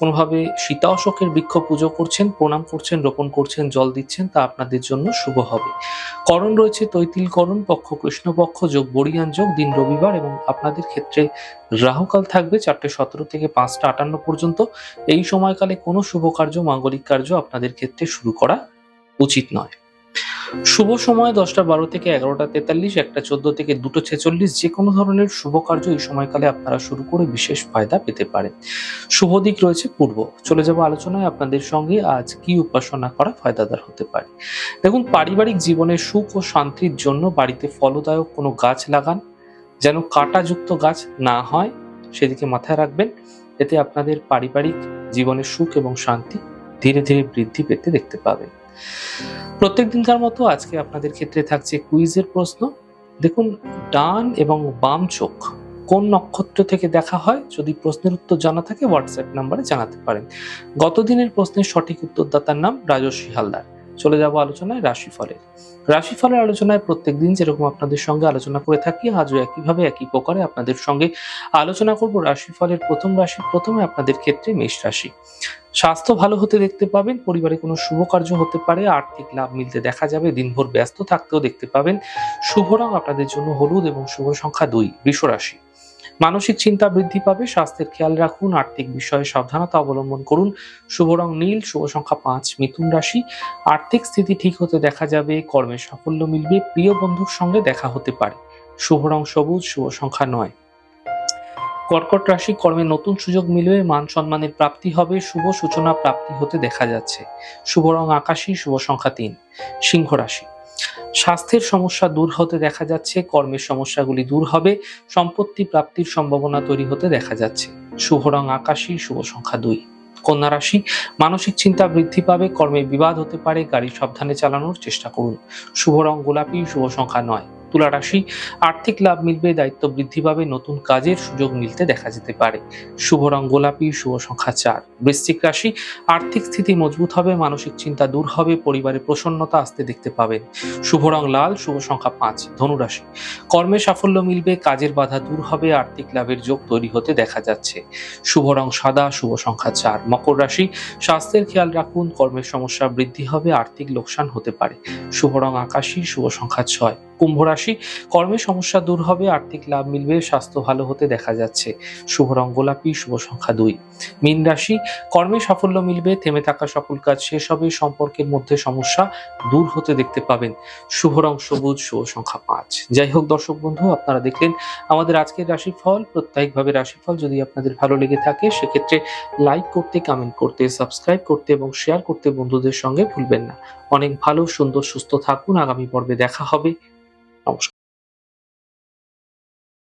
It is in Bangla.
কোনোভাবে সীতা অশোকের বৃক্ষ পুজো করছেন, প্রণাম করছেন, রোপণ করছেন, জল দিচ্ছেন, তা আপনাদের জন্য শুভ হবে। করণ রয়েছে তৈতিল করণ, পক্ষ কৃষ্ণপক্ষ যোগ বরিয়ান যোগ, দিন রবিবার এবং আপনাদের ক্ষেত্রে রাহুকাল থাকবে চারটে সতেরো থেকে পাঁচটা আটান্ন পর্যন্ত। এই সময়কালে কোনো শুভ কার্য, মাঙ্গলিক কার্য আপনাদের ক্ষেত্রে শুরু করা উচিত নয়। শুভ সময় দশটা বারো থেকে এগারোটা তেতাল্লিশ, একটা চোদ্দ থেকে দুটো ছেচল্লিশ, যে কোনো ধরনের শুভ কার্য এই সময়কালে আপনারা শুরু করে বিশেষ ফায়দা পেতে পারেন শুভ দিক রয়েছে পূর্ব। চলে যাব আলোচনায় আপনাদের সঙ্গে আজ কি উপাসনা করা ফায়দাদার হতে পারে। দেখুন, পারিবারিক জীবনে সুখ ও শান্তির জন্য বাড়িতে ফলদায়ক কোনো গাছ লাগান, যেন কাঁটাযুক্ত গাছ না হয়, সেদিকে মাথায় রাখবেন। এতে আপনাদের পারিবারিক জীবনের সুখ এবং শান্তি ধীরে ধীরে বৃদ্ধি পেতে দেখতে পাবে। প্রত্যেক দিনকার মতো আজকে আপনাদের ক্ষেত্রে থাকছে কুইজের প্রশ্ন। দেখুন, ডান এবং বাম চোখ কোন নক্ষত্র থেকে দেখা হয়? যদি প্রশ্নের উত্তর জানা থাকে হোয়াটসঅ্যাপ নাম্বারে জানাতে পারেন। গতদিনের প্রশ্নের সঠিক উত্তরদাতার নাম রাজস্বী হালদার। চলে যাব আলোচনায় রাশিফলের। রাশিফলের আলোচনায় প্রত্যেক দিন যেরকম আপনাদের সঙ্গে আলোচনা করে থাকি, আজও একইভাবে একই প্রকারে আপনাদের সঙ্গে আলোচনা করব রাশিফলের প্রথম রাশি, প্রথমে আপনাদের ক্ষেত্রে মেষ রাশি। স্বাস্থ্য ভালো হতে দেখতে পাবেন, পরিবারে কোনো শুভ কার্য হতে পারে, আর্থিক লাভ মিলতে দেখা যাবে, দিনভর ব্যস্ত থাকতেও দেখতে পাবেন। শুভ রং আপনাদের জন্য হলুদ এবং শুভ সংখ্যা দুই বৃষ রাশি মানসিক চিন্তা বৃদ্ধি পাবে, স্বাস্থ্যের খেয়াল রাখুন, আর্থিক বিষয়ে সাবধানতা অবলম্বন করুন। শুভ রং নীল, শুভ সংখ্যা পাঁচ, মিথুন রাশি। আর্থিক স্থিতি ঠিক হতে দেখা যাবে কর্মে সাফল্য মিলবে, প্রিয় বন্ধুর সঙ্গে দেখা হতে পারে। শুভ রং সবুজ, শুভ সংখ্যা নয়। কর্কট রাশি কর্মে নতুন সুযোগ মিলবে, মান সম্মানের প্রাপ্তি হবে, শুভ সূচনা প্রাপ্তি হতে দেখা যাচ্ছে। শুভ রং আকাশী, শুভ সংখ্যা তিন। সিংহ রাশি স্বাস্থ্যের সমস্যা দূর হতে দেখা যাচ্ছে, কর্মের সমস্যাগুলি দূর হবে, সম্পত্তি প্রাপ্তির সম্ভাবনা তৈরি হতে দেখা যাচ্ছে। শুভ রং আকাশী, শুভ সংখ্যা দুই। কন্যা রাশি, মানসিক চিন্তা বৃদ্ধি পাবে, কর্মে বিবাদ হতে পারে, গাড়ি সাবধানে চালানোর চেষ্টা করুন। শুভ রং গোলাপি, শুভ সংখ্যা নয়। তুলা রাশি, আর্থিক লাভ মিলবে, দায়িত্ব বৃদ্ধি পাবে, নতুন কাজের সুযোগ মিলতে দেখা যেতে পারে। শুভ রং গোলাপি, শুভ সংখ্যা চার। বৃশ্চিক রাশি, আর্থিক স্থিতি মজবুত হবে, মানসিক চিন্তা দূর হবে, পরিবারে প্রসন্নতা আসতে দেখতে পাবেন। শুভ রং লাল, শুভ সংখ্যা পাঁচ ধনুরাশি কর্মে সাফল্য মিলবে, কাজের বাধা দূর হবে, আর্থিক লাভের যোগ তৈরি হতে দেখা যাচ্ছে। শুভ রং সাদা, শুভ সংখ্যা চার। মকর রাশি, স্বাস্থ্যের খেয়াল রাখুন, কর্মের সমস্যা বৃদ্ধি হবে, আর্থিক লোকসান হতে পারে। শুভ রং আকাশী, শুভ সংখ্যা ছয়। কুম্ভ রাশি, কর্মে সমস্যা দূর হবে, আর্থিক লাভ মিলবে, স্বাস্থ্য ভালো হতে দেখা যাচ্ছে। শুভ রং গোলাপি, শুভ সংখ্যা দুই। মীন রাশি, কর্মে সাফল্য মিলবে, থেমে থাকা সকল কাজ শেষ হবে, সম্পর্কের মধ্যে সমস্যা দূর হতে দেখতে পাবেন। শুভ রং সবুজ, শুভ সংখ্যা পাঁচ। যাই হোক দর্শক বন্ধু, আপনারা দেখলেন আমাদের আজকের রাশিফল। প্রত্যায়িকভাবে রাশিফল যদি আপনাদের ভালো লেগে থাকে, সেক্ষেত্রে লাইক করতে, কমেন্ট করতে, সাবস্ক্রাইব করতে এবং শেয়ার করতে বন্ধুদের সঙ্গে ভুলবেন না। অনেক ভালো, সুন্দর, সুস্থ থাকুন। আগামী পর্বে দেখা হবে। নমস্কার